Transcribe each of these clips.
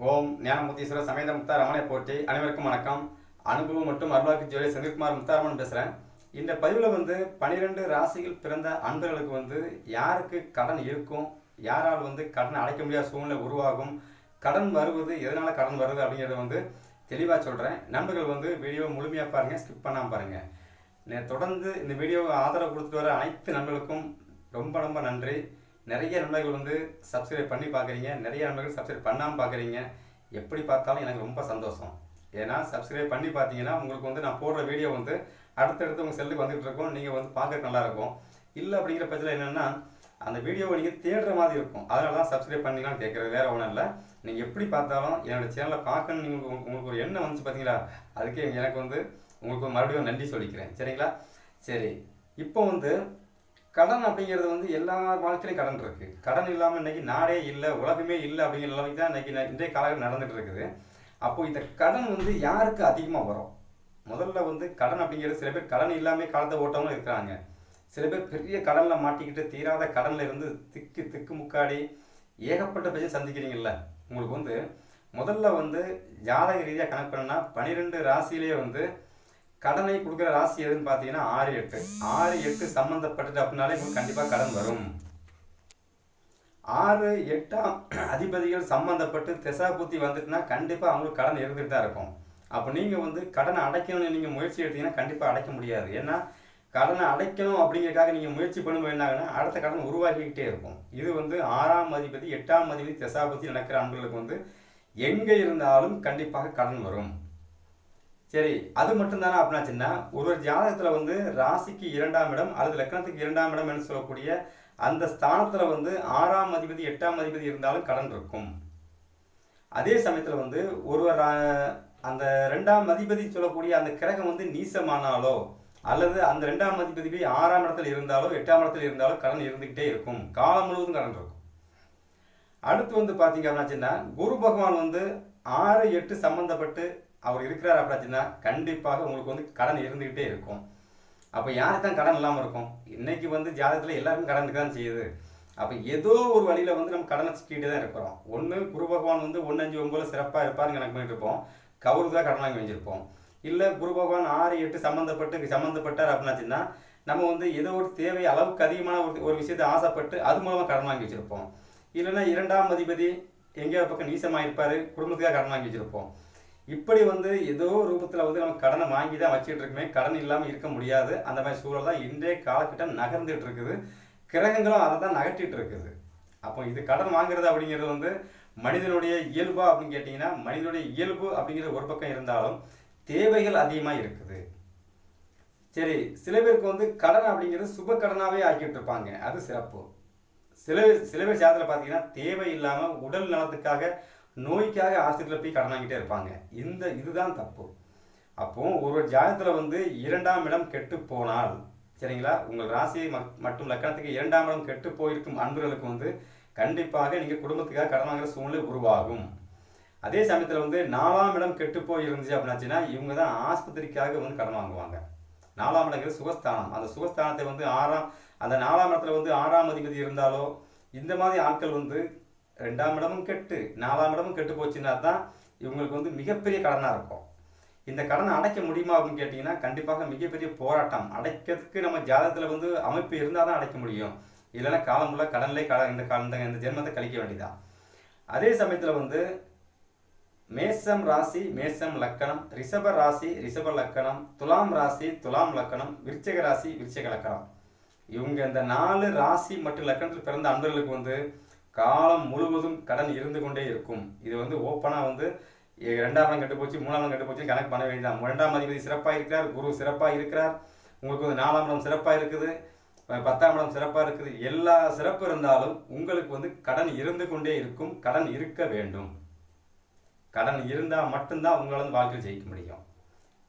ஓம் ஞானமுத்தீஸ்வரர் சமேத முக்தா ரமணை போற்றி. அனைவருக்கும் வணக்கம். அனுபவம் மற்றும் அருளாக்கு ஜோதி செந்தில்குமார் முத்தாரமன் பேசுகிறேன் இந்த பதிவில் வந்து பனிரெண்டு ராசிகள் பிறந்த அன்பர்களுக்கு வந்து யாருக்கு கடன் இருக்கும்? யாரால் வந்து கடனை அடைக்க முடியாத சூழ்நிலை உருவாகும்? கடன் வருவது எதனால் கடன் வருது அப்படிங்கிறத வந்து தெளிவாக சொல்கிறேன் நண்பர்கள் வந்து வீடியோ முழுமையாக பாருங்கள் ஸ்கிப் பண்ணாமல் பாருங்கள் நே- தொடர்ந்து இந்த வீடியோவை ஆதரவு கொடுத்துட்டு வர அனைத்து நண்பர்களுக்கும் ரொம்ப ரொம்ப நன்றி. நிறைய நண்பர்கள் வந்து சப்ஸ்கிரைப் பண்ணி பார்க்குறீங்க நிறைய நண்பர்கள் சப்ஸ்கிரைப் பண்ணாமல் பார்க்குறீங்க எப்படி பார்த்தாலும் எனக்கு ரொம்ப சந்தோஷம். ஏன்னா சப்ஸ்கிரைப் பண்ணி பார்த்தீங்கன்னா உங்களுக்கு வந்து நான் போடுற வீடியோ வந்து அடுத்தடுத்து உங்கள் செல்லுக்கு வந்துகிட்டு இருக்கும். நீங்கள் வந்து பார்க்க நல்லாயிருக்கும் இல்லை அப்படிங்கிற பட்சத்தில் என்னென்னா அந்த வீடியோவை நீங்கள் தேடுற மாதிரி இருக்கும். அதனால தான் சப்ஸ்கிரைப் பண்ணிங்களான்னு கேட்குறது வேறு ஒன்றும் இல்லை. நீங்கள் எப்படி பார்த்தாலும் என்னோட சேனலை பார்க்கணும் நீங்கள் உங்களுக்கு உங்களுக்கு ஒரு எண்ணம் வந்துச்சு பார்த்தீங்களா அதுக்கே எனக்கு வந்து உங்களுக்கு மறுபடியும் நன்றி சொல்லிக்கிறேன். சரிங்களா? சரி. இப்போ வந்து கடன் அப்படிங்கிறது வந்து எல்லா வாழ்க்கையிலும் கடன் இருக்கு. கடன் இல்லாமல் இன்னைக்கு நாடே இல்லை உலகமே இல்லை அப்படிங்கிற அளவுக்கு தான் இன்னைக்கு இன்றைய காலகட்டம் நடந்துட்டு இருக்குது. அப்போ இந்த கடன் வந்து யாருக்கு அதிகமாக வரும்? முதல்ல வந்து கடன் அப்படிங்கிறது சில பேர் கடன் இல்லாமல் காலத்தை ஓட்டவங்களும் இருக்கிறாங்க. சில பேர் பெரிய கடனில் மாட்டிக்கிட்டு தீராத கடனில் இருந்து திக்கு திக்கு முக்காடி ஏகப்பட்ட பிரச்சனை சந்திக்கிறீங்கல்ல. உங்களுக்கு வந்து முதல்ல வந்து ஜாதக ரீதியாக கணக்கு பண்ணா பன்னிரெண்டு ராசியிலே வந்து கடனை கொடுக்குற ராசி எதுன்னு பார்த்தீங்கன்னா ஆறு எட்டு. ஆறு எட்டு சம்மந்தப்பட்டது அப்படின்னாலே உங்களுக்கு கண்டிப்பாக கடன் வரும். ஆறு எட்டாம் அதிபதிகள் சம்மந்தப்பட்டு திசா புத்தி வந்துட்டுனா கண்டிப்பாக அவங்களுக்கு கடன் இருந்துட்டு தான் இருக்கும். அப்போ நீங்கள் வந்து கடனை அடைக்கணும்னு நீங்கள் முயற்சி எடுத்தீங்கன்னா கண்டிப்பாக அடைக்க முடியாது. ஏன்னா கடனை அடைக்கணும் அப்படிங்கிறக்காக நீங்கள் முயற்சி பண்ணும்போது என்னாகனா அடுத்த கடன் உருவாகிக்கிட்டே இருக்கும். இது வந்து ஆறாம் அதிபதி எட்டாம் அதிபதி திசாபதி நடக்கிற அன்பர்களுக்கு வந்து எங்கே இருந்தாலும் கண்டிப்பாக கடன் வரும். சரி அது மட்டும் தானே அப்படின்னாச்சுன்னா ஒரு ஒரு ஜாதகத்தில் வந்து ராசிக்கு இரண்டாம் இடம் அல்லது லக்னத்துக்கு இரண்டாம் இடம் என்று சொல்லக்கூடிய அந்த ஸ்தானத்தில் வந்து ஆறாம் அதிபதி எட்டாம் அதிபதி இருந்தாலும் கடன் இருக்கும். அதே சமயத்தில் வந்து ஒருவர் அந்த ரெண்டாம் அதிபதி சொல்லக்கூடிய அந்த கிரகம் வந்து நீசமானாலோ அல்லது அந்த ரெண்டாம் அதிபதி ஆறாம் இடத்துல இருந்தாலோ எட்டாம் இடத்துல இருந்தாலோ கடன் இருந்துக்கிட்டே இருக்கும். காலம் முழுவதும் கடன் இருக்கும். அடுத்து வந்து பார்த்தீங்க அப்படின்னாச்சுன்னா குரு பகவான் வந்து ஆறு எட்டு சம்மந்தப்பட்டு அவர் இருக்கிறார் அப்படின்னா கண்டிப்பாக உங்களுக்கு வந்து கடன் இருந்துக்கிட்டே இருக்கும். அப்போ யாருக்கு தான் கடன் இல்லாமல் இருக்கும்? இன்னைக்கு வந்து ஜாதகத்தில் எல்லாருக்கும் கடன் இருக்க தான் செய்யுது. அப்போ ஏதோ ஒரு வழியில் வந்து நம்ம கடனை சிக்கிட்டு தான் இருக்கிறோம். ஒன்று குரு பகவான் வந்து ஒன்று அஞ்சு ஒம்பது சிறப்பாக இருப்பாருன்னு கணக்கு பண்ணிட்டு இருப்போம். கவுருக்கு தான் கடன் வாங்கி வச்சிருப்போம். இல்லை குரு பகவான் ஆறு எட்டு சம்மந்தப்பட்டு சம்மந்தப்பட்டார் அப்படின்னாச்சுன்னா நம்ம வந்து ஏதோ ஒரு தேவை அளவுக்கு அதிகமான ஒரு ஒரு விஷயத்தை ஆசைப்பட்டு அது மூலமாக கடன் வாங்கி வச்சுருப்போம். இல்லைன்னா இரண்டாம் அதிபதி எங்கேயோ பக்கம் நீசமாக இருப்பார் குடும்பத்துக்காக கடன் வாங்கி வச்சுருப்போம். இப்படி வந்து ஏதோ ரூபத்தில் வந்து நம்ம கடனை வாங்கி தான் வச்சுட்டு இருக்குமே கடன் இல்லாமல் இருக்க முடியாது. அந்த மாதிரி சூழல் தான் இன்றைய காலகட்டம் நகர்ந்துட்டு இருக்குது. கிரகங்களும் அதை தான் நகர்த்திட்டு இருக்குது. அப்போ இது கடன் வாங்குறது அப்படிங்கிறது வந்து மனிதனுடைய இயல்பா அப்படின்னு கேட்டிங்கன்னா மனிதனுடைய இயல்பு அப்படிங்கிறது ஒரு பக்கம் இருந்தாலும் தேவைகள் அதிகமாக இருக்குது. சரி சில பேருக்கு வந்து கடன் அப்படிங்கிறது சுப கடனாகவே ஆக்கிட்டு இருப்பாங்க. அது சிறப்பு. சில சில பேர் ஜாதத்தில் பார்த்தீங்கன்னா தேவை இல்லாமல் உடல் நலத்துக்காக நோய்க்காக ஆஸ்பத்திரியில் போய் கடன் வாங்கிட்டே இருப்பாங்க. இந்த இதுதான் தப்பு. அப்போ ஒரு ஜாதகத்தில் வந்து இரண்டாம் இடம் கெட்டு போனால் சரிங்களா? உங்கள் ராசி ம- மற்றும் லக்கணத்துக்கு இரண்டாம் இடம் கெட்டு போயிருக்கும் அன்பர்களுக்கு வந்து கண்டிப்பாக நீங்கள் குடும்பத்துக்காக கடன் வாங்குற சூழ்நிலை உருவாகும். அதே சமயத்தில் வந்து நாலாம் இடம் கெட்டு போய் இருந்துச்சு அப்படின்னாச்சுன்னா இவங்க தான் ஆஸ்பத்திரிக்காக வந்து கடன் வாங்குவாங்க. நாலாம் இடங்கிறது சுகஸ்தானம். அந்த சுகஸ்தானத்தை வந்து ஆறாம் அந்த நாலாம் இடத்துல வந்து ஆறாம் அதிபதி இருந்தாலோ இந்த மாதிரி ஆட்கள் வந்து ரெண்டாம் இடமும் கெட்டு நாலாம் இடமும் கெட்டு போச்சுன்னா தான் இவங்களுக்கு வந்து மிகப்பெரிய கடனாக இருக்கும். இந்த கடனை அடைக்க முடியுமா அப்படின்னு கேட்டிங்கன்னா கண்டிப்பாக மிகப்பெரிய போராட்டம். அடைக்கிறதுக்கு நம்ம ஜாதகத்தில் வந்து அமைப்பு இருந்தால் தான் அடைக்க முடியும். இல்லைன்னா காலம் ஃபுல்லாக கடன்லே கட இந்த கா- இந்த இந்த ஜென்மத்தை கழிக்க வேண்டியதான் அதே சமயத்தில் வந்து மேசம் ராசி மேசம் லக்கணம் ரிஷப ராசி ரிஷப லக்கணம் துலாம் ராசி துலாம் லக்கணம் விருச்சக ராசி விருச்சக லக்கணம். இவங்க இந்த நாலு ராசி மற்றும் லக்கணத்தில் பிறந்த அன்பர்களுக்கு வந்து காலம் முழுவதும் கடன் இருந்து கொண்டே இருக்கும். இது வந்து ஓப்பனாக வந்து ரெண்டாம் இடம் கெட்டு போச்சு மூணாம் இடம் கெட்டு போச்சு கணக்கு பண்ண வேண்டாம் இரண்டாம் அதிபதி சிறப்பாக இருக்கிறார் குரு சிறப்பாக இருக்கிறார். உங்களுக்கு வந்து நாலாம் இடம் சிறப்பாக இருக்குது பத்தாம் இடம் சிறப்பாக இருக்குது. எல்லா சிறப்பு இருந்தாலும் உங்களுக்கு வந்து கடன் இருந்து கொண்டே இருக்கும் கடன் இருக்க வேண்டும். கடன் இருந்தால் மட்டும்தான் உங்களால் வந்து வாழ்க்கையில் ஜெயிக்க முடியும்.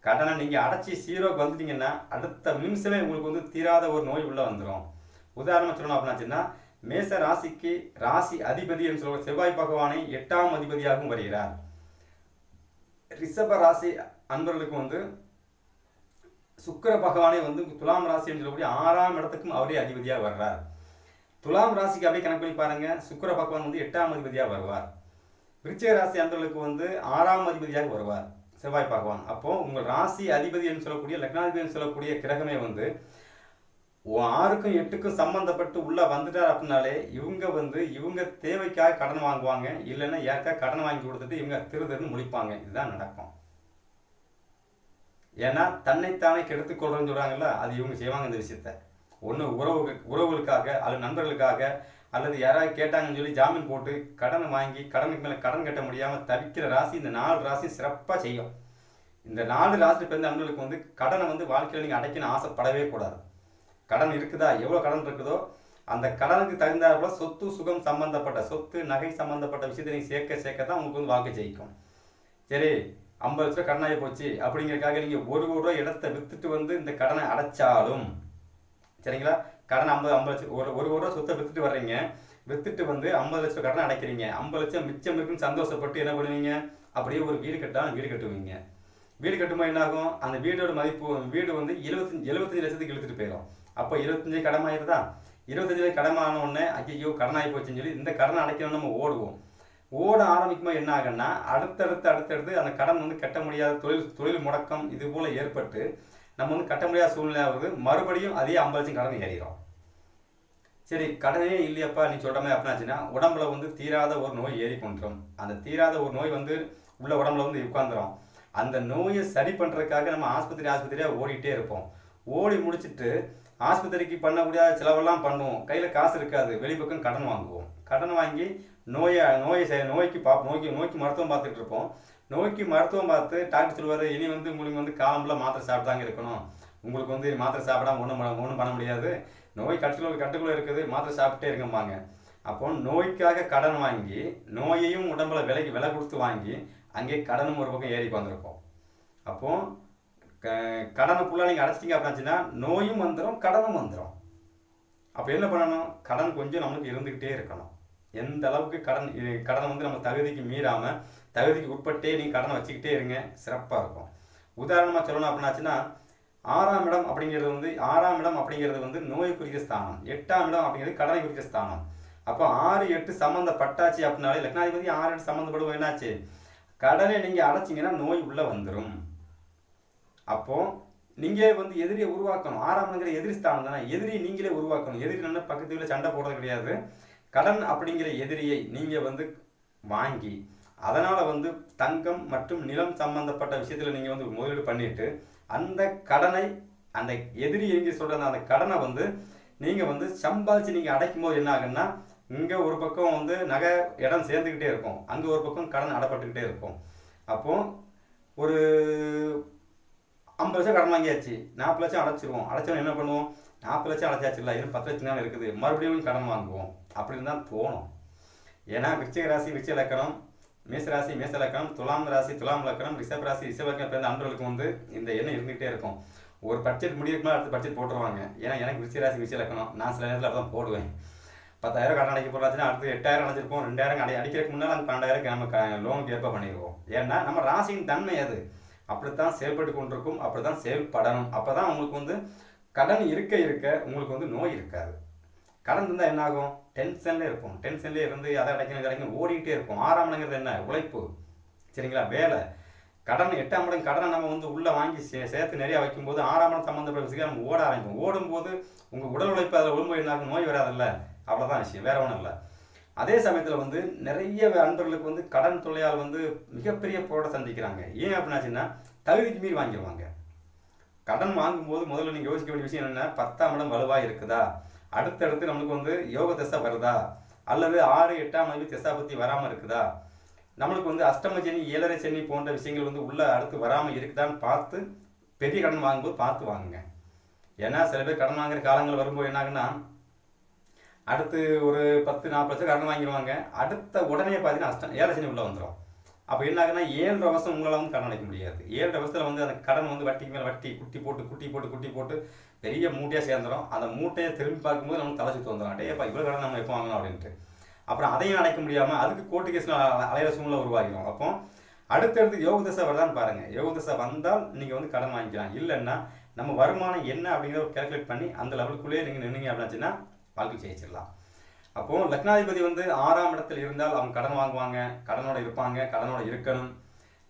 கடனை நீங்கள் அடைச்சி சீரோக்கு வந்துட்டீங்கன்னா அடுத்த நிமிஷமே உங்களுக்கு வந்து தீராத ஒரு நோய் உள்ளே வந்துடும் உதாரணம் சொல்லணும் அப்படின்னாச்சுன்னா மேச ராசிக்கு ராசி அதிபதி என்று சொல்லுவாங்க செவ்வாய் பகவானை எட்டாம் அதிபதியாகவும் வருகிறார். ரிஷப ராசி அன்பர்களுக்கு வந்து சுக்கிர பகவானே வந்து துலாம் ராசி என்று சொல்லக்கூடிய ஆறாம் இடத்துக்கும் அவரே அதிபதியாக வர்றார். துலாம் ராசிக்கு அப்படியே கணக்கு பண்ணி பாருங்க. சுக்கிர பகவான் வந்து எட்டாம் அதிபதியாக வருவார். விருச்சிக ராசி அன்பர்களுக்கு வந்து ஆறாம் அதிபதியாக வருவார் செவ்வாய் பகவான். அப்போ உங்கள் ராசி அதிபதி என்று சொல்லக்கூடிய லக்னாதிபதி என்று சொல்லக்கூடிய கிரகமே வந்து ஆறுக்கும் எட்டுக்கும் சம்மந்தப்பட்டு உள்ளே வந்துட்டார் அப்படின்னாலே இவங்க வந்து இவங்க தேவைக்காக கடன் வாங்குவாங்க இல்லைன்னா யாருக்காக கடன் வாங்கி கொடுத்துட்டு இவங்க திரு திருன்னு முழிப்பாங்க. இதுதான் நடக்கும். ஏன்னா தன்னைத்தானே கெடுத்துக் சொல்கிறாங்கல்ல அது இவங்க செய்வாங்க இந்த விஷயத்த. ஒன்று உறவு உறவுகளுக்காக அல்லது நண்பர்களுக்காக அல்லது யாராவது கேட்டாங்கன்னு சொல்லி ஜாமீன் போட்டு கடன் வாங்கி கடனுக்கு மேலே கடன் கட்ட முடியாமல் தவிக்கிற ராசி இந்த நாலு ராசி சிறப்பாக செய்யும். இந்த நாலு ராசி பிறந்த நண்பர்களுக்கு வந்து கடனை வந்து வாழ்க்கையில் நீங்கள் அடைக்கணும்னு ஆசைப்படவே கூடாது. கடன் இருக்குதா? எவ்வளோ கடன் இருக்குதோ அந்த கடனுக்கு தகுந்தாற்போல சொத்து சுகம் சம்பந்தப்பட்ட சொத்து நகை சம்பந்தப்பட்ட விஷயத்தை நீங்கள் சேர்க்க சேர்க்க தான் உங்களுக்கு வந்து வாழ்க்கை ஜெயிக்கும். சரி ஐம்பது லட்ச ரூபா கடனாகி போச்சு. அப்படிங்கிறக்காக நீங்கள் ஒரு கோடி ரூபா இடத்த விற்றுட்டு வந்து இந்த கடனை அடைச்சாலும் சரிங்களா? கடன் ஐம்பது ஐம்பது லட்சம் ஒரு ஒரு ரூபா சொத்தை விற்றுட்டு வர்றீங்க. விற்றுட்டு வந்து ஐம்பது லட்சம் கடனை அடைக்கிறீங்க. ஐம்பது லட்சம் மிச்சம் இருக்குன்னு சந்தோஷப்பட்டு என்ன பண்ணுவீங்க? அப்படியே ஒரு வீடு கட்டாலும் வீடு கட்டுவீங்க. வீடு கட்டும்போது என்னாகும்? அந்த வீடோட மதிப்பு வீடு வந்து எழுபத்தஞ்சு எழுபத்தஞ்சு லட்சத்துக்கு இழுத்துட்டு போயிடும். அப்போ இருபத்தஞ்சு கடமாயிருதா இருபத்தஞ்சு கடமான உடனே ஐயோ கடன் ஆகி போச்சுன்னு சொல்லி இந்த கடனை அடைக்கணும்னு நம்ம ஓடுவோம். ஓட ஆரம்பிக்கும்போது என்ன ஆகுன்னா அடுத்தடுத்து அடுத்தடுத்து அந்த கடன் வந்து கட்ட முடியாத தொழில் தொழில் முடக்கம் இது போல் ஏற்பட்டு நம்ம வந்து கட்ட முடியாத சூழ்நிலை ஆகுது. மறுபடியும் அதே ஐம்பது லட்சம் கடன் ஏறிடும் சரி கடனே இல்லையப்பா நீ சொல்கிற மாதிரி அப்படின்னாச்சுன்னா உடம்புல வந்து தீராத ஒரு நோய் ஏறி கொண்டுரும். அந்த தீராத ஒரு நோய் வந்து உள்ள உடம்புல வந்து உட்காந்துரும் அந்த நோயை சரி பண்ணுறதுக்காக நம்ம ஆஸ்பத்திரி ஆஸ்பத்திரியாக ஓடிட்டே இருப்போம். ஓடி முடிச்சிட்டு ஆஸ்பத்திரிக்கு பண்ணக்கூடிய செலவெல்லாம் பண்ணுவோம். கையில் காசு இருக்காது. வெளிப்பக்கம் கடன் வாங்குவோம். கடன் வாங்கி நோயை நோயை செய்ய நோய்க்கு பா நோய்க்கு நோய்க்கு மருத்துவம் பார்த்துட்டு இருப்போம். நோய்க்கு மருத்துவம் பார்த்து டாக்டர் சொல்லுவார் இனி வந்து உங்களுக்கு வந்து காலம்புல மாத்திரை சாப்பிட்டாங்க இருக்கணும். உங்களுக்கு வந்து மாத்திரை சாப்பிடாம ஒன்றும் பண்ண ஒன்றும் பண்ண முடியாது. நோய் கட்டுக்குள்ள கட்டுக்குள்ள இருக்குது. மாத்திரை சாப்பிட்டே இருக்கம்பாங்க அப்போ நோய்க்காக கடன் வாங்கி நோயையும் உடம்புல விலைக்கு விலை கொடுத்து வாங்கி அங்கே கடனும் ஒரு பக்கம் ஏறி வந்திருப்போம். அப்போது க- கடனை ஃபுல்லாக நீங்கள் அடைச்சிட்டிங்க அப்படின்னா நோயும் வந்துடும் கடனும் வந்துடும் அப்போ என்ன பண்ணணும்? கடன் கொஞ்சம் நம்மளுக்கு இருந்துக்கிட்டே இருக்கணும். எந்த அளவுக்கு கடன் கடனை வந்து நம்ம தகுதிக்கு மீறாமல் தகுதிக்கு உட்பட்டே நீங்கள் கடனை வச்சுக்கிட்டே இருங்க. சிறப்பாக இருக்கும். உதாரணமாக சொல்லணும் அப்படின்னாச்சுன்னா ஆறாம் இடம் அப்படிங்கிறது வந்து ஆறாம் இடம் அப்படிங்கிறது வந்து நோய் குறிக்க ஸ்தானம். எட்டாம் இடம் அப்படிங்கிறது கடனை குறிக்க ஸ்தானம். அப்போ ஆறு எட்டு சம்மந்தப்பட்டாச்சு அப்படின்னாலே லக்னாதிபதி ஆறு எட்டு சம்மந்தப்படுவோம் என்னாச்சு? கடனை நீங்கள் அடைச்சிங்கன்னா நோய் உள்ளே வந்துடும் அப்போ நீங்களே வந்து எதிரியை உருவாக்கணும். ஆறாம்ங்கிற எதிரி ஸ்தானம் தானே? எதிரியை நீங்களே உருவாக்கணும். எதிரி என்ன பக்கத்து வீட்டில் சண்டை போடுறது கிடையாது. கடன் அப்படிங்கிற எதிரியை நீங்க வந்து வாங்கி அதனால வந்து தங்கம் மற்றும் நிலம் சம்பந்தப்பட்ட விஷயத்துல நீங்க வந்து முதலீடு பண்ணிட்டு அந்த கடனை அந்த எதிரி எங்க சொல்ற அந்த கடனை வந்து நீங்க வந்து சம்பாதிச்சு நீங்க அடைக்கும் போது என்ன ஆகுன்னா இங்க ஒரு பக்கம் வந்து நகை இடம் சேர்ந்துக்கிட்டே இருக்கும். அங்க ஒரு பக்கம் கடன் அடப்பட்டுக்கிட்டே இருக்கும். அப்போ ஒரு ஐம்பது லட்சம் கடன் வாங்கியாச்சு. நாற்பது லட்சம் அடைச்சிருவோம். அடைச்சவன் என்ன பண்ணுவோம்? நாற்பது லட்சம் அடைச்சாச்சு இல்லை இன்னும் பத்து லட்சம் தான் இருக்குது. மறுபடியும் கடன் வாங்குவோம். அப்படின்னு தான் தோணும். ஏன்னா விருச்சிக ராசி விருச்சிக லக்கணம் மேச ராசி மேச லக்கணம் துலாம் ராசி துலாம் லக்கணம் ரிஷப் ராசி ரிஷப் லக்கணம் பிறந்த அன்பர்களுக்கு வந்து இந்த எண்ணம் இருந்துகிட்டே இருக்கும். ஒரு பட்ஜெட் முடியிருக்கு அடுத்த பட்ஜெட் போட்டுருவாங்க. ஏன்னா எனக்கு விருச்சிக ராசி விருச்சிக லக்கணம். நான் சில நேரத்தில் அதான் போடுவேன். பத்தாயிரம் கடன் அடைக்க போறாச்சுன்னா அடுத்து எட்டாயிரம் அடைச்சிருப்போம் ரெண்டாயிரம் அடை அடிக்கிறதுக்கு முன்னால் அந்த பன்னெண்டாயிரம் நம்ம லோனுக்கு ஏற்ப பண்ணிடுவோம் ஏன்னா நம்ம ராசியின் தன்மை அது. அப்படித்தான் செயல்பட்டு கொண்டிருக்கும் அப்படி தான் செயல்படணும். அப்பதான் உங்களுக்கு வந்து கடன் இருக்க இருக்க உங்களுக்கு வந்து நோய் இருக்காது. கடன் இருந்தால் என்ன ஆகும் டென்ஷன்ல இருக்கும் டென்ஷன்லேயே இருந்து அதை அடைக்கணும் கிடைக்கும் ஓடிக்கிட்டே இருக்கும் ஆறாம் இடங்கிறது என்ன? உழைப்பு. சரிங்களா? வேலை. கடன் எட்டாம் இடம் கடனை நம்ம வந்து உள்ளே வாங்கி சே சேர்த்து நிறையா வைக்கும்போது ஆறாம் இடம் சம்மந்தப்பட்ட விஷயம் நம்ம ஓட ஆரம்பிக்கும் ஓடும்போது உங்கள் உடல் உழைப்பு அதில் விழும்போது என்ன ஆகும் நோய் வராதுல்ல. அவ்வளோதான் விஷயம். வேற ஒன்றும் இல்லை. அதே சமயத்தில் வந்து நிறைய அன்பர்களுக்கு வந்து கடன் தொல்லையால் வந்து மிகப்பெரிய போராட்டம் சந்திக்கிறாங்க. ஏன் அப்படின்னாச்சுன்னா தகுதிக்கு மீறி வாங்கிடுவாங்க கடன் வாங்கும்போது முதல்ல நீங்கள் யோசிக்க வேண்டிய விஷயம் என்ன பத்தாம் இடம் வலுவாக இருக்குதா? அடுத்தடுத்து நம்மளுக்கு வந்து யோக திசை வருதா? அல்லது ஆறு எட்டாம் மதிப்பு திசா பற்றி வராமல் இருக்குதா? நம்மளுக்கு வந்து அஷ்டம சனி ஏழரை சனி போன்ற விஷயங்கள் வந்து உள்ளே அடுத்து வராமல் இருக்குதான்னு பார்த்து பெரிய கடன் வாங்கும்போது பார்த்து வாங்குங்க. ஏன்னா சில பேர் கடன் வாங்குற காலங்கள் வரும்போது என்னாகுன்னா அடுத்து ஒரு பத்து நாற்பது லட்சம் கடன் வாங்கிடுவாங்க அடுத்த உடனே பார்த்தீங்கன்னா அஷ்டம் ஏழரை உள்ள வந்துடும் அப்போ என்ன ஆகுதுன்னா ஏழரை வருஷம் உங்களால் வந்து கடன் அடைக்க முடியாது. ஏழரை வருஷத்தில் வந்து அந்த கடன் வந்து வட்டிக்கு மேலே வட்டி குட்டி போட்டு குட்டி போட்டு குட்டி போட்டு பெரிய மூட்டையாக சேர்ந்துடும் அந்த மூட்டையை திரும்பி பார்க்கும்போது நமக்கு தலை சுற்றி வந்துடும் டேப்பா இவ்வளோ கடன் நம்ம எப்போ வாங்கணும் அப்படின்ட்டு. அப்புறம் அதையும் அடைக்க முடியாமல் அதுக்கு கோர்ட்டு கேஸில் அலையிற சூழ்நிலை உருவாகிடும் அப்போ அடுத்தடுத்து யோக தசை வருதான்னு பாருங்கள் யோக தசை வந்தால் நீங்கள் வந்து கடன் வாங்கிக்கலாம். இல்லைன்னா நம்ம வருமானம் என்ன அப்படிங்கிறத கேல்குலேட் பண்ணி அந்த லெவலுக்குள்ளேயே நீங்கள் நின்னீங்க அப்படின்னாச்சுன்னா வாழ்க்கை ஜெயிச்சிடலாம். அப்போ லக்னாதிபதி வந்து ஆறாம் இடத்தில் இருந்தால் அவங்க கடன் வாங்குவாங்க கடனோட இருப்பாங்க கடனோட இருக்கணும்.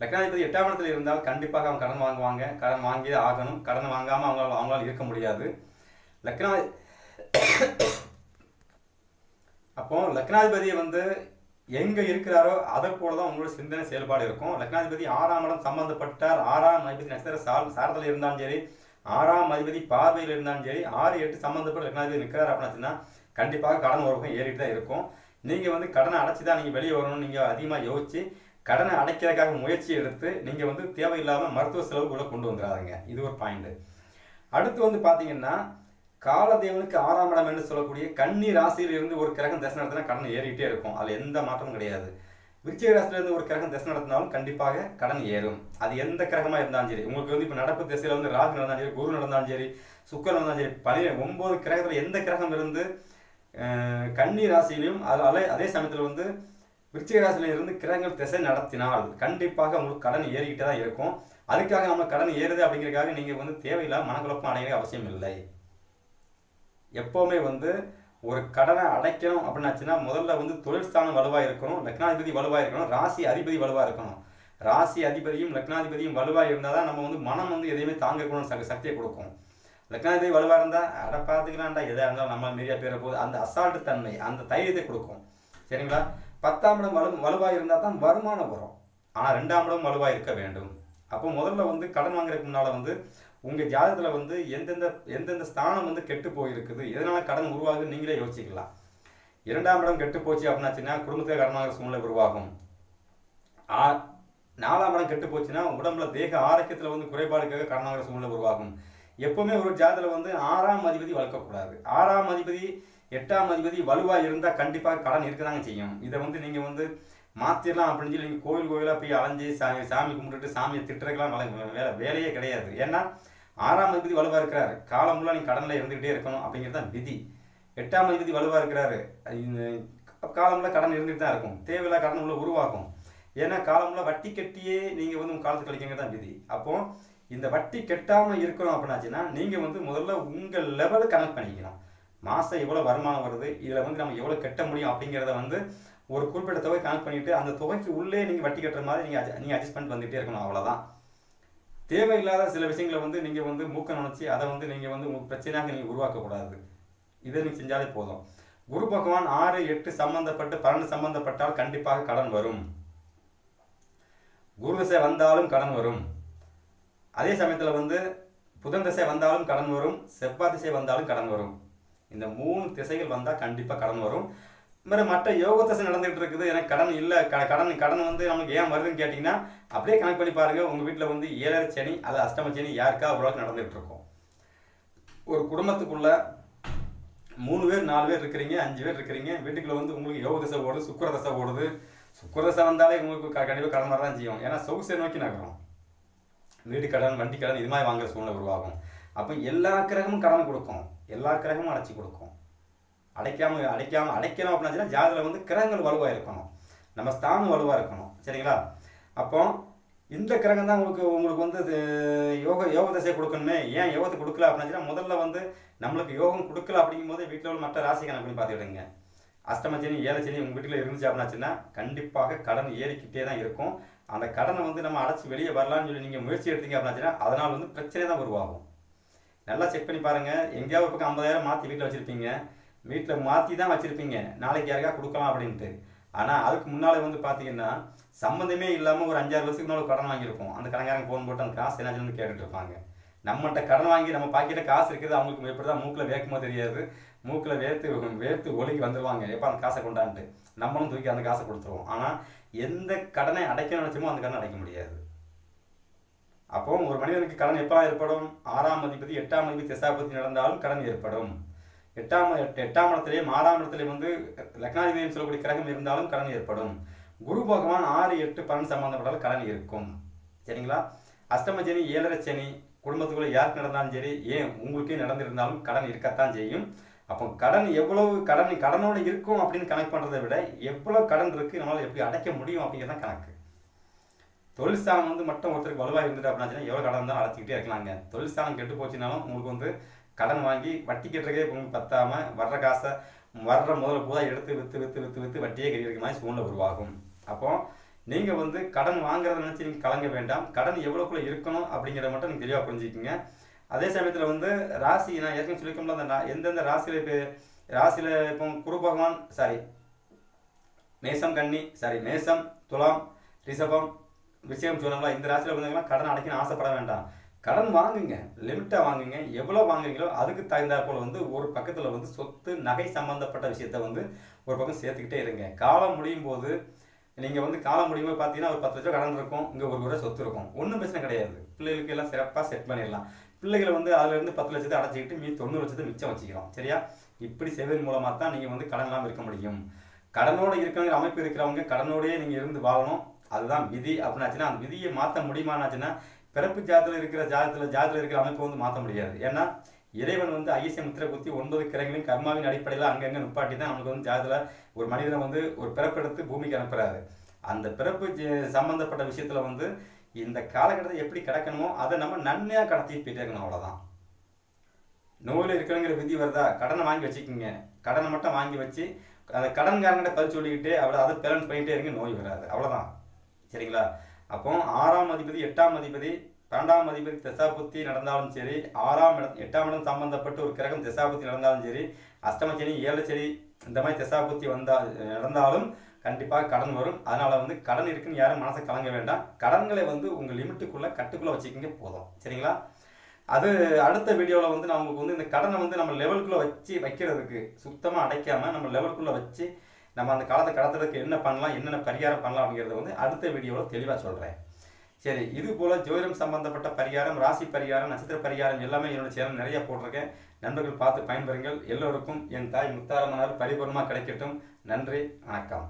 லக்னாதிபதி எட்டாம் இடத்துல இருந்தால் கண்டிப்பாக அவங்க கடன் வாங்குவாங்க கடன் வாங்கியே ஆகணும் கடன் வாங்காமல் அவங்களால அவங்களால இருக்க முடியாது. லக்னா அப்போ லக்னாதிபதி வந்து எங்க இருக்கிறாரோ அதை போல தான் உங்களோட சிந்தனை செயல்பாடு இருக்கும். லக்னாதிபதி ஆறாம் இடம் சம்பந்தப்பட்டார். ஆறாம் அதிபதி நட்சத்திர சார் சாரத்தில் இருந்தாலும் சரி ஆறாம் அதிபதி பார்வையில் இருந்தாலும் சரி ஆறு எட்டு சம்மந்தப்பட்ட லக்னாதிபதி நிற்கிறார் அப்படின்னா கண்டிப்பாக கடன் உறவுக்கும் ஏறிட்டு தான் இருக்கும். நீங்கள் வந்து கடனை அடைச்சி தான் நீங்கள் வெளியே வரணும்னு நீங்கள் அதிகமாக யோசிச்சு கடனை அடைக்கிறதுக்காக முயற்சி எடுத்து நீங்கள் வந்து தேவையில்லாமல் மருத்துவ செலவுக்குள்ள கொண்டு வந்துடாதுங்க இது ஒரு பாயிண்ட் அடுத்து வந்து பார்த்தீங்கன்னா காலதேவனுக்கு ஆறாம் இடம் என்று சொல்லக்கூடிய கன்னி ராசியில் இருந்து ஒரு கிரகம் தசை கடன் ஏறிக்கிட்டே இருக்கும். அதில் எந்த மாற்றமும் கிடையாது. விருச்சிக ராசியில இருந்து ஒரு கிரகம் திசை நடத்தினாலும் கண்டிப்பாக கடன் ஏறும். அது எந்த கிரகமா இருந்தாலும் சரி. உங்களுக்கு வந்து இப்ப நடப்பு திசையில வந்து ராகு நடந்தாலும் சரி குரு நடந்தாலும் சரி சுக்கர் நடந்தாலும் சரி பனிரெண்டு ஒன்பது கிரகத்துல எந்த கிரகம் இருந்து கன்னி ராசியிலையும் அது அலை அதே சமயத்துல வந்து விருச்சிக ராசியில இருந்து கிரகங்கள் திசை நடத்தினால் கண்டிப்பாக உங்களுக்கு கடன் ஏறிக்கிட்டே தான் இருக்கும். அதுக்காக நம்ம கடன் ஏறுது அப்படிங்கிறதுக்காக நீங்க வந்து தேவையில்லாம மனக்குழப்பம் அடைய அவசியம் இல்லை. எப்போவுமே வந்து ஒரு கடனை அடைக்கணும் அப்படின்னாச்சுன்னா முதல்ல வந்து தொழில் ஸ்தானம் வலுவாக இருக்கணும் லக்னாதிபதி வலுவாக இருக்கணும் ராசி அதிபதி வலுவாக இருக்கணும். ராசி அதிபதியும் லக்னாதிபதியும் வலுவாக இருந்தால் தான் நம்ம வந்து மனம் வந்து எதையுமே தாங்கக்கூட ச சக்தியை கொடுக்கும். லக்னாதிபதி வலுவாக இருந்தால் அட பார்த்துக்கலாம்டா எதாக இருந்தாலும் நம்ம மீறியா பேர போது அந்த அசால்ட்டு தன்மை அந்த தைரியத்தை கொடுக்கும். சரிங்களா? பத்தாம் இடம் வலு வலுவாக இருந்தால் தான் வருமானம் வரும். ஆனால் ரெண்டாம் இடம் வலுவாக இருக்க வேண்டும். அப்போ முதல்ல வந்து கடன் வாங்குறதுக்கு முன்னால் வந்து உங்கள் ஜாதகத்தில் வந்து எந்தெந்த எந்தெந்த ஸ்தானம் வந்து கெட்டு போயிருக்குது எதனால் கடன் உருவாகுதுன்னு நீங்களே யோசிக்கலாம் இரண்டாம் இடம் கெட்டு போச்சு அப்படின்னாச்சுன்னா குடும்பத்தில் கடனாகிற சூழ்நிலை உருவாகும். ஆ நாலாம் இடம் கெட்டு போச்சுன்னா உடம்புல தேக ஆரோக்கியத்தில் வந்து குறைபாடுக்காக கடனாகிற சூழ்நிலை உருவாகும். எப்பவுமே ஒரு ஜாதகத்தில் வந்து ஆறாம் அதிபதி வளர்க்கக்கூடாது. ஆறாம் அதிபதி எட்டாம் அதிபதி வலுவாக இருந்தால் கண்டிப்பாக கடன் இருக்கதாங்க செய்யும். இதை வந்து நீங்கள் வந்து மாற்றிடலாம் அப்படின்னு சொல்லி நீங்கள் கோயில் கோயிலாக போய் அலைஞ்சு சாமி சாமி கும்பிட்டுட்டு சாமியை திட்டுறதுக்கெல்லாம் வேலை வேலையே கிடையாது. ஏன்னா ஆறாம் அதிபதி வலுவாக இருக்கிறாரு. காலம் ஃபுல்லாக நீ கடனில் இருந்துகிட்டே இருக்கணும் அப்படிங்கிறது தான் விதி. எட்டாம் அதிபதி வலுவாக இருக்கிறாரு. காலம்ல கடன் இருந்துட்டு தான் இருக்கும். தேவையில்லா கடன் உள்ள உருவாக்கும். ஏன்னா காலமுள்ள வட்டி கட்டியே நீங்கள் வந்து உங்கள் காலத்து கழிக்கிறது தான் விதி. அப்போ இந்த வட்டி கெட்டாமல் இருக்கணும் அப்படின்னாச்சுன்னா நீங்கள் வந்து முதல்ல உங்கள் லெவலு கனெக்ட் பண்ணிக்கணும் மாதம் எவ்வளோ வருமானம் வருது இதில் வந்து நம்ம எவ்வளோ கட்ட முடியும் அப்படிங்கிறத வந்து ஒரு குறிப்பிட்ட தொகை கனெக்ட் பண்ணிட்டு அந்த தொகைக்கு உள்ளே நீங்கள் வட்டி கட்டுற மாதிரி நீங்கள் நீங்கள் அட்ஜஸ்ட் வந்துகிட்டே இருக்கணும். அவ்வளோதான் தேவையில்லாத சில விஷயங்களை வந்து நீங்கள் வந்து மூக்க நினச்சி அதை வந்து நீங்கள் வந்து உங்கள் பிரச்சனையாக நீங்கள் உருவாக்கக்கூடாது. இதை நீங்கள் செஞ்சாலே போதும். குரு பகவான் ஆறு எட்டு சம்பந்தப்பட்டு பன்னெண்டு சம்பந்தப்பட்டால் கண்டிப்பாக கடன் வரும். குரு திசை வந்தாலும் கடன் வரும். அதே சமயத்தில் வந்து புதன் திசை வந்தாலும் கடன் வரும். செவ்வாய் திசை வந்தாலும் கடன் வரும். இந்த மூணு திசைகள் வந்தால் கண்டிப்பாக கடன் வரும். மாதிரி மற்ற யோக நடந்துகிட்டு இருக்குது எனக்கு கடன் இல்லை க கடன் கடன் வந்து நமக்கு ஏன் வருதுன்னு கேட்டிங்கன்னா அப்படியே கணக்கு பண்ணி பாருங்கள் உங்கள் வீட்டில் வந்து ஏழரை சனி அது அஷ்டம சனி யாருக்கா ஒரு நடந்துகிட்டு இருக்கும் ஒரு குடும்பத்துக்குள்ள மூணு பேர் நாலு பேர் இருக்கிறீங்க அஞ்சு பேர் இருக்கிறீங்க வீட்டுக்குள்ள வந்து உங்களுக்கு யோக தசை ஓடுது சுக்கர தசை ஓடுது. சுக்கர தசை வந்தாலே உங்களுக்கு கண்டிப்பாக கடன் வரதான் செய்யும். ஏன்னா சொகுசை நோக்கி நகரும். வீடு கடன் வண்டி கடன் இது மாதிரி வாங்குற சூழ்நிலை உருவாகும். அப்போ எல்லா கிரகமும் கடன் கொடுக்கும். எல்லா கிரகமும் அடைச்சி கொடுக்கும். அடைக்காமல் அடைக்காமல் அடைக்கணும் அப்படின்னா ஜாதகத்தில் வந்து கிரகங்கள் வலுவாக இருக்கணும். நம்ம ஸ்தானம் வலுவாக இருக்கணும். சரிங்களா? அப்போ இந்த கிரகம் தான் உங்களுக்கு உங்களுக்கு வந்து இது யோக யோக தசை கொடுக்கணுமே. ஏன் யோகத்தை கொடுக்கல அப்படின்னா முதல்ல வந்து நம்மளுக்கு யோகம் கொடுக்கல அப்படிங்கும்போது வீட்டில் உள்ள மற்ற ராசி கணக்கு பார்த்துக்கிடுங்க அஷ்டமச்சனி ஏழச்சனி உங்கள் வீட்டில் இருந்துச்சு அப்படின்னாச்சுன்னா கண்டிப்பாக கடன் ஏறிக்கிட்டே தான் இருக்கும். அந்த கடனை வந்து நம்ம அடைச்சி வெளியே வரலாம்னு சொல்லி நீங்கள் முயற்சி எடுத்தீங்க அப்படின்னாச்சுன்னா அதனால் வந்து பிரச்சனை தான் உருவாகும். நல்லா செக் பண்ணி பாருங்கள் எங்கேயாவது பக்கம் ஐம்பதாயிரம் மாற்றி வீட்டில் வச்சுருப்பீங்க. வீட்டில் மாற்றி தான் வச்சுருப்பீங்க. நாளைக்கு யாருக்கா கொடுக்கலாம் அப்படின்ட்டு. ஆனால் அதுக்கு முன்னால் வந்து பார்த்தீங்கன்னா சம்மந்தமே இல்லாமல் ஒரு அஞ்சாறு வருஷத்துக்கு மேலே கடன் வாங்கியிருப்போம். அந்த கடன்காரங்க ஃபோன் போட்டு அந்த காசு என்னாச்சுன்னு கேட்டுட்டு இருப்பாங்க. நம்மகிட்ட கடன் வாங்கி நம்ம பாக்கெட்டில் காசு இருக்குது அவங்களுக்கு எப்படி தான் மூக்கில் வேக்குமோ தெரியாது. மூக்கில் வேர்த்து வேர்த்து ஒழுங்கி வந்துடுவாங்க எப்போ அந்த காசை கொண்டான்ட்டு. நம்மளும் தூக்கி அந்த காசை கொடுத்துருவோம். ஆனால் எந்த கடனை அடைக்க நினச்சோமோ அந்த கடனை அடைக்க முடியாது. அப்போ ஒரு மனிதனுக்கு கடன் எப்போ ஏற்படும்? ஆறாம் மதிப்பதி எட்டாம் அதிபதி திசாபதி நடந்தாலும் கடன் ஏற்படும். எட்டாம் எட்டு- எட்டாம் இடத்திலேயும் ஆறாம் இடத்திலேயும் வந்து லக்னாதிபதினு சொல்லக்கூடிய கிரகம் இருந்தாலும் கடன் ஏற்படும். குரு பகவான் ஆறு எட்டு பன்னெண்டு சம்பந்தப்பட்டாலும் கடன் இருக்கும். சரிங்களா? அஷ்டம சனி ஏழரை சனி குடும்பத்துக்குள்ளே யாருக்கு நடந்தாலும் சரி ஏன் உங்களுக்கே நடந்திருந்தாலும் கடன் இருக்கத்தான் செய்யும். அப்போ கடன் எவ்வளவு கடன் கடனோடு இருக்கும் அப்படின்னு கணக்கு பண்ணுறதை விட எவ்வளோ கடன் இருக்குது நம்மளால் எப்படி அடைக்க முடியும் அப்படிங்கிறது தான் கணக்கு. தொழில் ஸ்தானம் வந்து மட்டும் ஒருத்தருக்கு வலுவாக இருந்துட்டு அப்படின்னா எவ்வளோ கடன் இருந்தாலும் அடைச்சிக்கிட்டே இருக்கலாங்க. தொழில் ஸ்தானம் கெட்டு போச்சுனாலும் உங்களுக்கு வந்து கடன் வாங்கி வட்டி கட்டுறதே உங்களுக்கு பத்தாமல் வர்ற காசை வர்ற முதல்ல பூரா எடுத்து விற்று விற்று விற்று விற்று வட்டியே கட்டியிருக்க மாதிரி சூழ்நிலை உருவாகும். அப்போ நீங்கள் வந்து கடன் வாங்குறத நினச்சி நீங்கள் கலங்க வேண்டாம். கடன் எவ்வளோக்குள்ளே இருக்கணும் அப்படிங்கிறத மட்டும் நீங்கள் தெளிவாக புரிஞ்சுக்கிங்க. அதே சமயத்தில் வந்து ராசி நான் ஏற்கனவே சொல்லிக்கோம்ல அந்த எந்தெந்த ராசியில் இப்போ ராசியில் இப்போ குரு பகவான் சாரி மேசம் கன்னி சாரி மேசம் துலாம் ரிஷபம் விஷயம் சொன்னோம்ல இந்த ராசியில் வந்தவங்களாம் கடன் அடைக்கணும் ஆசைப்பட வேண்டாம். கடன் வாங்குங்க லிமிட்டாக வாங்குங்க எவ்வளோ வாங்குறீங்களோ அதுக்கு தகுந்தாற்போல் வந்து ஒரு பக்கத்தில் வந்து சொத்து நகை சம்பந்தப்பட்ட விஷயத்த வந்து ஒரு பக்கம் சேர்த்துக்கிட்டே இருங்க. காலம் முடியும் போது நீங்கள் வந்து காலம் முடியும் போது பார்த்தீங்கன்னா ஒரு பத்து லட்சம் கடன் இருக்கும் இங்கே ஒரு ரூபா சொத்து இருக்கும். ஒன்றும் பிரச்சனை கிடையாது. பிள்ளைகளுக்கு எல்லாம் சிறப்பாக செட் பண்ணிடலாம். பிள்ளைகளை வந்து அதுலேருந்து பத்து லட்சத்தை அடைச்சிக்கிட்டு மீ தொண்ணூறு லட்சத்தை மிச்சம் வச்சுக்கிறோம். சரியா? இப்படி செய்வதன் மூலமாக தான் நீங்கள் வந்து கடன் இல்லாமல் இருக்க முடியும். கடனோட இருக்கிறவங்க அமைப்பு இருக்கிறவங்க கடனோடயே நீங்கள் இருந்து வாழணும். அதுதான் விதி அப்படின்னாச்சுன்னா அந்த விதியை மாற்ற முடியுமானாச்சுன்னா பிறப்பு ஜாதத்தில் இருக்கிற ஜாதத்தில் ஜாதத்தில் இருக்கிற அமைப்பை வந்து மாற்ற முடியாது. ஏன்னா இறைவன் வந்து ஐஎஸ்எம் முத்திரை குத்தி ஒன்பது கிரகங்களையும் கர்மாவின் அடிப்படையில் அங்கங்கே நுப்பாட்டி தான் நமக்கு வந்து ஜாதத்தில் ஒரு மனிதனை வந்து ஒரு பிறப்பெடுத்து பூமிக்கு அனுப்புறாரு. அந்த பிறப்பு சம்பந்தப்பட்ட விஷயத்தில் வந்து இந்த காலகட்டத்தை எப்படி கிடக்கணுமோ அதை நம்ம நன்மையாக கடத்தி போயிட்டே இருக்கணும் அவ்வளோதான் நோயில் இருக்கணுங்கிற விதி வருதா? கடனை வாங்கி வச்சுக்கோங்க. கடனை மட்டும் வாங்கி வச்சு அந்த கடன்காரங்கிட்ட பதில் சொல்லிக்கிட்டு அவ்வளோ அதை பேலன்ஸ் பண்ணிகிட்டே இருங்க நோய் வராது. அவ்வளோதான் சரிங்களா? அப்போ ஆறாம் அதிபதி எட்டாம் அதிபதி பன்னெண்டாம் அதிபதி திசாபுத்தி நடந்தாலும் சரி ஆறாம் இடம் எட்டாம் இடம் சம்பந்தப்பட்டு ஒரு கிரகம் திசாபுத்தி நடந்தாலும் சரி அஷ்டமச்சனி சனி ஏழு இந்த மாதிரி திசாபுத்தி வந்தால் நடந்தாலும் கண்டிப்பாக கடன் வரும். அதனால் வந்து கடன் இருக்குன்னு யாரும் மனசை கலங்க வேண்டாம். கடன்களை வந்து உங்கள் லிமிட்டுக்குள்ளே கட்டுக்குள்ளே வச்சுக்கிங்க போதும். சரிங்களா? அது அடுத்த வீடியோவில் வந்து நான் உங்களுக்கு வந்து இந்த கடனை வந்து நம்ம லெவலுக்குள்ளே வச்சு வைக்கிறதுக்கு சுத்தமாக அடைக்காமல் நம்ம லெவலுக்குள்ளே வச்சு நம்ம அந்த காலத்தை கடத்துறதுக்கு என்ன பண்ணலாம் என்னென்ன பரிகாரம் பண்ணலாம் அப்படிங்கிறத வந்து அடுத்த வீடியோவில் தெளிவாக சொல்கிறேன் சரி இது போல் ஜோதிடம் சம்பந்தப்பட்ட பரிகாரம் ராசி பரிகாரம் நட்சத்திர பரிகாரம் எல்லாமே என்னோட சேனல் நிறைய போட்டிருக்கேன். நண்பர்கள் பார்த்து பயன்பெறுங்கள். எல்லோருக்கும் என் தாய் முத்தாரமனார் பரிபூர்ணமாக கிடைக்கட்டும். நன்றி வணக்கம்.